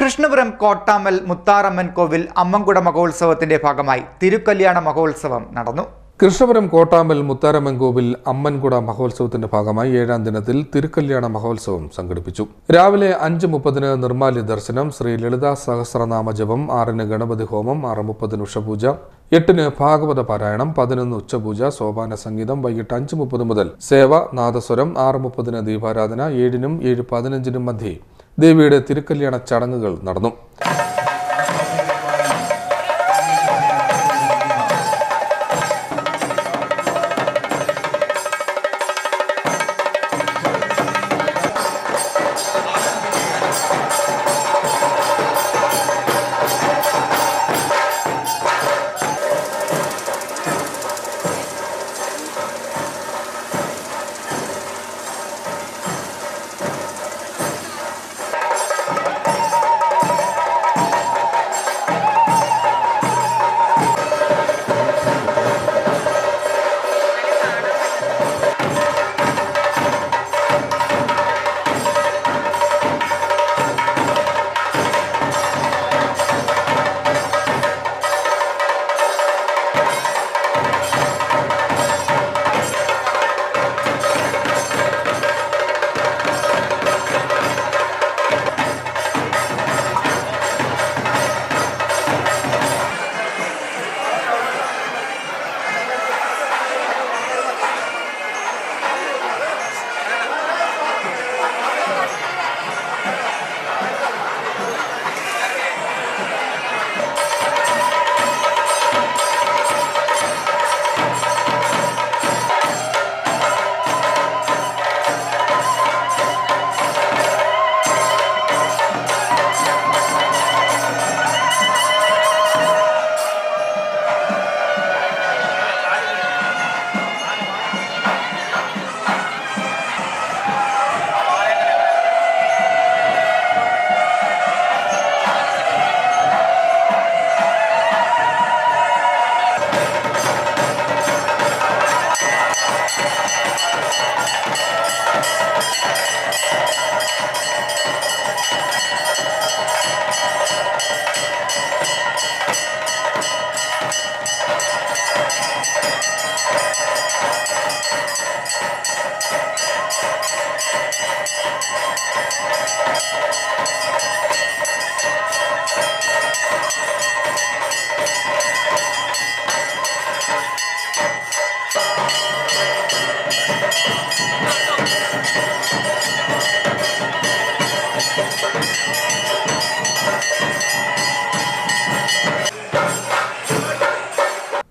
കൃഷ്ണപുരം കോട്ടാമൽ മുത്താറമ്മൻ കോവിൽ അമ്മൻകുട മഹോത്സവത്തിന്റെ ഭാഗമായി തിരുക്കല്യാണ മഹോത്സവം നടന്നു. കൃഷ്ണപുരം കോട്ടാമൽ മുത്താരമ്മൻ കോവിൽ അമ്മൻകുട മഹോത്സവത്തിന്റെ ഭാഗമായി ഏഴാം ദിനത്തിൽ തിരുക്കല്യാണ മഹോത്സവം സംഘടിപ്പിച്ചു. രാവിലെ അഞ്ച് മുപ്പതിന് നിർമാല്യ ദർശനം ശ്രീ ലളിതാ സഹസ്രനാമ ജപം ആറിന് ഗണപതി ഹോമം ആറ് മുപ്പതിന് ഉഷപൂജ എട്ടിന് ഭാഗവത പാരായണം പതിനൊന്ന് ഉച്ചപൂജ സോപാന സംഗീതം വൈകിട്ട് അഞ്ച് മുപ്പത് മുതൽ സേവ നാദസ്വരം ആറ് മുപ്പതിന് ദീപാരാധന ഏഴിനും ഏഴ് പതിനഞ്ചിനും മധ്യേ ദേവിയുടെ തിരുക്കല്യാണ ചടങ്ങുകൾ നടന്നു.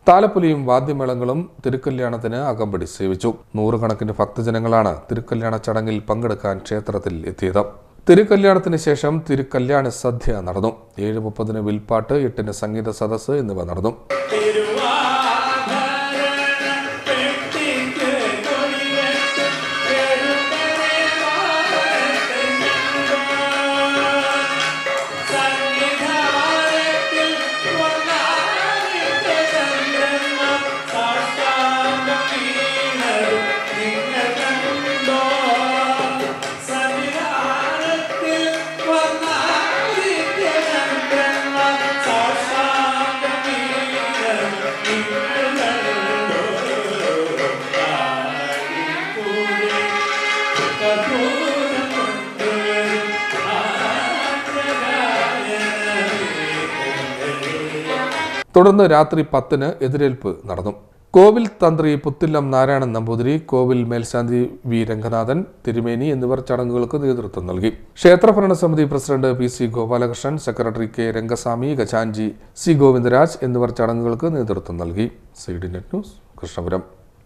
താലപ്പൊലിയും വാദ്യമേളങ്ങളും തിരുക്കല്യാണത്തിന് അകമ്പടി സേവിച്ചു. നൂറുകണക്കിന് ഭക്തജനങ്ങളാണ് തിരുക്കല്യാണ ചടങ്ങിൽ പങ്കെടുക്കാൻ ക്ഷേത്രത്തിൽ എത്തിയത്. തിരുക്കല്യാണത്തിന് ശേഷം തിരുക്കല്യാണ സദ്യ നടന്നു. ഏഴ് മുപ്പതിന് വിൽപ്പാട്ട് എട്ടിന് സംഗീത സദസ്സ് എന്നിവ നടന്നു. തുടർന്ന് രാത്രി പത്തിന് എതിരേൽപ്പ് നടന്നു. കോവിൽ തന്ത്രി പുത്തില്ലം നാരായണൻ നമ്പൂതിരി കോവിൽ മേൽശാന്തി വി രംഗനാഥൻ തിരുമേനി എന്നിവർ ചടങ്ങുകൾക്ക് നേതൃത്വം നൽകി. ക്ഷേത്രഭരണ സമിതി president P C Gopalakrishnan secretary K Rangaswamy ഖജാൻജി C Govindaraj എന്നിവർ ചടങ്ങുകൾക്ക് നേതൃത്വം നൽകി. C net news Krishnapuram.